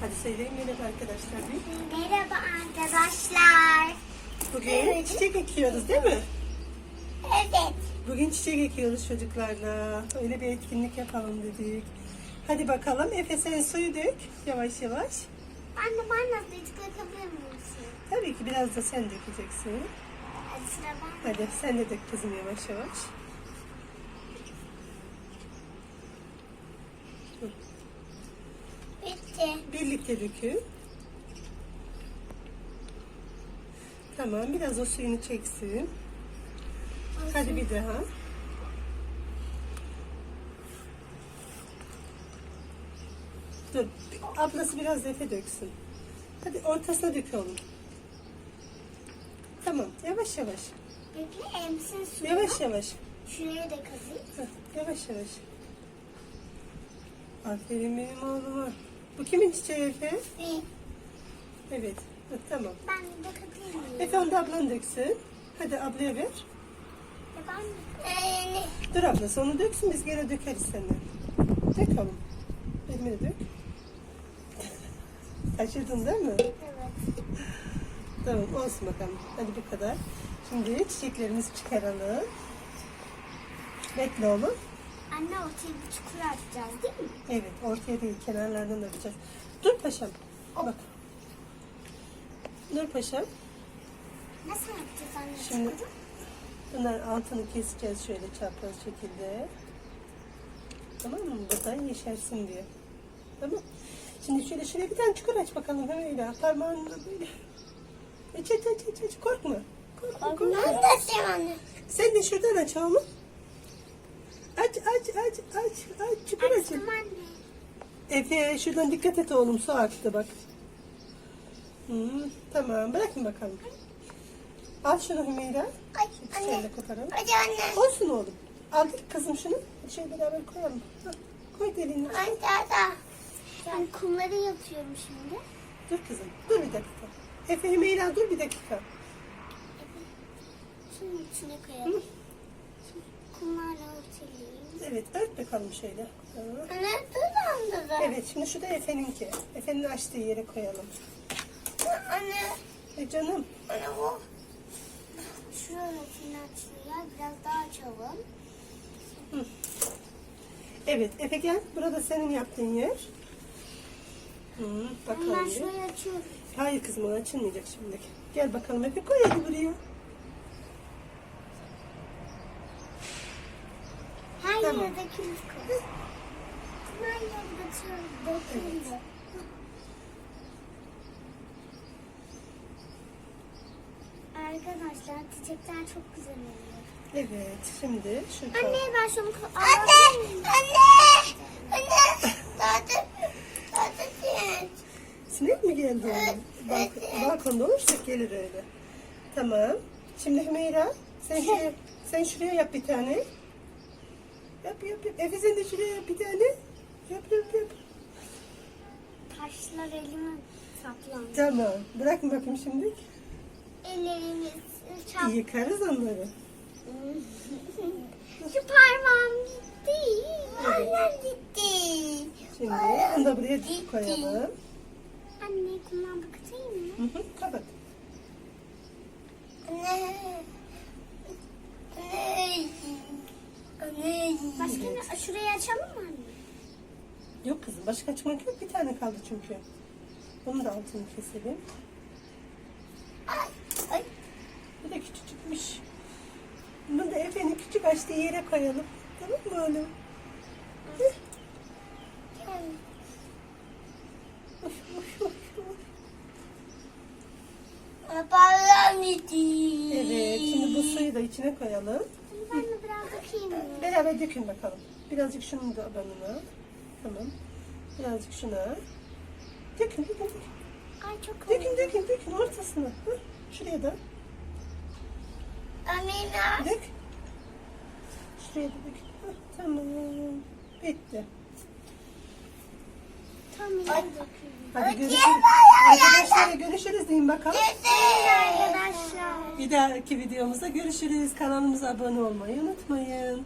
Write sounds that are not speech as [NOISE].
Hadi söyleyin merhaba arkadaşlar. Merhaba arkadaşlar. Bugün Evet. çiçek ekiyoruz değil mi? Evet. Bugün çiçek ekiyoruz çocuklarla. Öyle bir etkinlik yapalım dedik. Hadi bakalım Efe sen suyu dök yavaş yavaş. Anne ben nasıl hiç bakabilir miyim? Tabii ki biraz da sen dökeceksin. Hadi sen de dök kızım yavaş yavaş. Bitti. Birlikte dökün. Tamam biraz o suyunu çeksin. Hadi bir daha. Dur. Ablası biraz Efe döksün. Hadi ortasına dök oğlum. Tamam. Yavaş yavaş. Bekle emsin suyu. Yavaş yavaş. Şuraya da kazıyım. Heh, yavaş yavaş. Aferin benim oğluma. Bu kimin çiçeği Efe? Bir. Evet. Tamam. Ben de miyim? Efe onu da ablan döksün. Hadi ablaya ver. Ben Ee, Dur ablası onu döksün biz gene dökeriz senden. Dök oğlum. De dök. [LAUGHS] Taşırdın değil mi? Evet. Tamam olsun bakalım. Hadi bu kadar. Şimdi çiçeklerimizi çıkaralım. Bekle oğlum. Anne ortaya bir çukur atacağız değil mi? Evet ortaya değil kenarlardan öreceğiz. Dur paşam. Bak. Dur paşam. Nasıl yapacağız anne Şimdi çukuru? bunlar altını keseceğiz şöyle çapraz şekilde. Tamam mı? Buradan yeşersin diye. Tamam. Şimdi şöyle şuraya bir tane çukur aç bakalım. Hemen öyle parmağınla böyle. Aç aç aç aç aç. Korkma. Korkma korkma. Ben de açayım anne. Sen de şuradan aç oğlum. Aç aç aç aç aç. Çukur aç. Açtım anne. Efe şuradan dikkat et oğlum su aktı bak. Hı, tamam bırakın bakalım. Al şunu Hümeyra. Ay Şöyle anne. koparalım. Hadi anne. Olsun oğlum. Aldık kızım şunu. Şöyle beraber koyalım. Hah, Koy deliğini. Anne daha. Ben kumları yapıyorum şimdi. Dur kızım. Dur bir dakika. Efe Hümeyra dur bir dakika. Şunun içine koyalım. Kumlarla örtelim. Evet ört bakalım şöyle. Anne dur da. Evet şimdi şu da Efe'ninki. Efe'nin açtığı yere koyalım. Anne. E canım. Anne o. Şuraya açılıyor. Biraz daha açalım. Evet Efe gel. Burada senin yaptığın yer. Hı, bakalım Ben şurayı açıyorum. Hayır kızım o açılmayacak şimdi. Gel bakalım Efe koy hadi buraya. Dökülür. Dökülür. Arkadaşlar çiçekler çok güzel oluyor. Evet şimdi şu Anne ben şunu Anne! Anne! Anne! Zaten zaten Sinek mi geldi? Balk balkonda olursak gelir öyle. Tamam. Şimdi Hümeyra sen [LAUGHS] şuraya, sen şuraya yap bir tane. Yap yap yap. Efe sen de şuraya yap bir tane. Yap yap yap. taşlar elime saplandı. Tamam. Bırakın bakayım şimdi. Ellerimiz çap. Yıkarız onları. [LAUGHS] Şu parmağım gitti. Annem gitti. Şimdi onu da buraya koyalım. Anne kumdan bakatayım mı? Hı hı, kapat. Anne. Anne. Başka ne? Şurayı açalım mı anne? Yok kızım başka açmak yok. Bir tane kaldı çünkü. Bunu da altını keselim. Ay. Ay. Bu da küçücükmüş. Bunu da Efe'nin küçük açtığı yere koyalım. Tamam mı oğlum? Gitti. Evet şimdi bu suyu da içine koyalım. Ben de biraz mı? Beraber dökün bakalım. Birazcık şunun da abanına. Tamam. Birazcık şuna. Dökün dökün. Ay çok Dökün dökün dökün ortasına. Hı, Şuraya da. Amina. Dök. Şuraya da dök. Hı, Tamam. Bitti. Tam yere. Hadi görüşürüz. Arkadaşlar görüşürüz deyin bakalım. Arkadaşlar. Bir dahaki videomuzda görüşürüz. Kanalımıza abone olmayı unutmayın.